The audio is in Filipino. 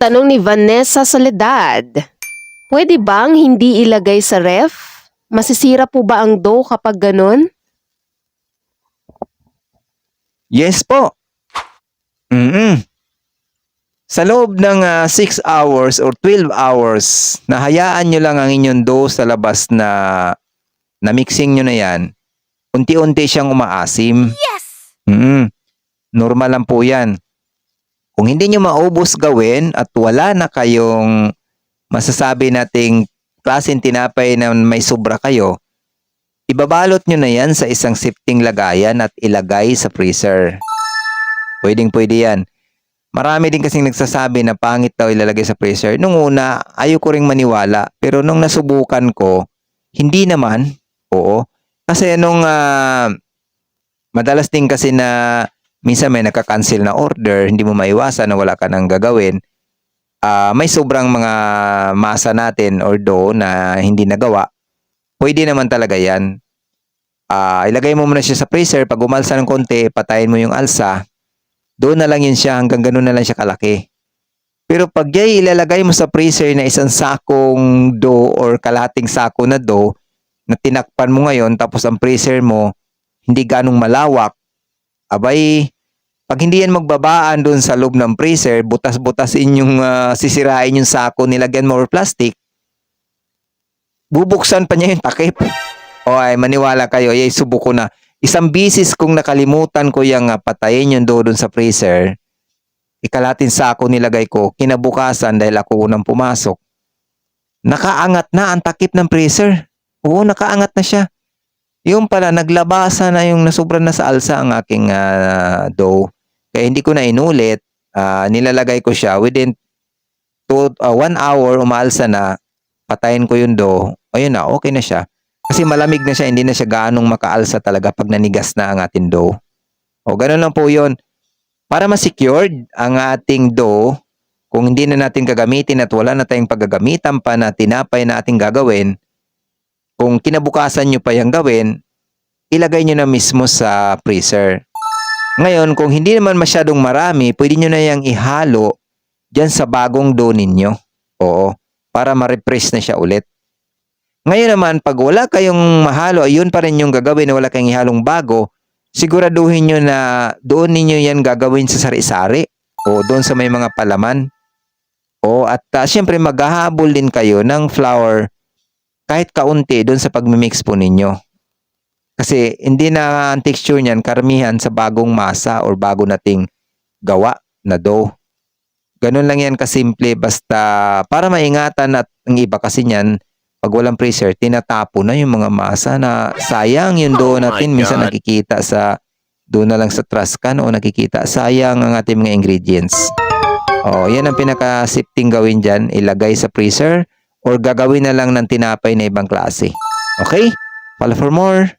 Tanong ni Vanessa Soledad. Pwede bang hindi ilagay sa ref? Masisira po ba ang dough kapag ganun? Yes po. mm Sa loob ng 6 hours or 12 hours, nahayaan nyo lang ang inyong dough sa labas na na mixing nyo na yan, unti-unti siyang umaasim. Yes! mm Normal lang po yan. Kung hindi nyo maubos gawin at wala na kayong masasabi nating klaseng tinapay na may sobra kayo, ibabalot nyo na yan sa isang sifting lagayan at ilagay sa freezer. Pwedeng pwede yan. Marami din kasing nagsasabi na pangit daw ilalagay sa freezer. Nung una, ayoko ring maniwala. Pero nung nasubukan ko, hindi naman. Oo. Kasi nung ah, madalas din kasi na minsan may nakaka-cancel na order, hindi mo maiwasan na wala ka nang gagawin. Ah, may sobrang mga masa natin or dough na hindi nagawa. Pwede naman talaga yan. Ah, ilagay mo muna siya sa freezer. Pag umalsa ng konti, patayin mo yung alsa. Doon na lang yun siya hanggang ganun na lang siya kalaki. Pero pag yay ilalagay mo sa freezer na isang sakong dough or kalating sako na dough na tinakpan mo ngayon tapos ang freezer mo hindi ganong malawak, abay, pag hindi yan magbabaan doon sa loob ng freezer, butas-butasin yung ah, sisirain yung sako, nilagyan mo or plastic, bubuksan pa niya yung takip. O ay, maniwala kayo, ay subuko na. Isang bisis kong nakalimutan ko yung uh, patayin yung doon sa freezer, ikalatin sako nilagay ko, kinabukasan dahil ako unang pumasok, nakaangat na ang takip ng freezer. Oo, nakaangat na siya. Yung pala, naglabasa na yung nasubran na sa alsa ang aking ah, dough. Kaya hindi ko na inulit. Ah, nilalagay ko siya within two, ah, one hour, umaalsa na, patayin ko yung dough. Ayun na, okay na siya. Kasi malamig na siya, hindi na siya gaanong makaalsa talaga pag nanigas na ang ating dough. O, ganun lang po yun. Para ma-secured ang ating dough, kung hindi na natin gagamitin at wala na tayong paggagamitan pa na tinapay na ating gagawin, kung kinabukasan nyo pa yung gawin, ilagay nyo na mismo sa freezer. Ngayon, kung hindi naman masyadong marami, pwede nyo na yung ihalo dyan sa bagong dough ninyo. Oo, para ma-refresh na siya ulit. Ngayon naman, pag wala kayong mahalo, ayun pa rin yung gagawin na wala kayong ihalong bago, siguraduhin nyo na doon ninyo yan gagawin sa sari-sari o doon sa may mga palaman. O at uh, syempre maghahabol din kayo ng flour kahit kaunti doon sa pagmimix po ninyo. Kasi hindi na ang texture niyan karamihan sa bagong masa or bago nating gawa na dough. Ganun lang yan kasimple basta para maingatan at ang iba kasi niyan pag walang freezer, tinatapo na yung mga masa na sayang yung Oh dough my natin. Minsan nakikita sa doon na lang sa trash can o nakikita sayang ang ating mga ingredients. Oh, yan ang pinaka-sifting gawin dyan. Ilagay sa freezer or gagawin na lang ng tinapay na ibang klase. Okay? Follow for more.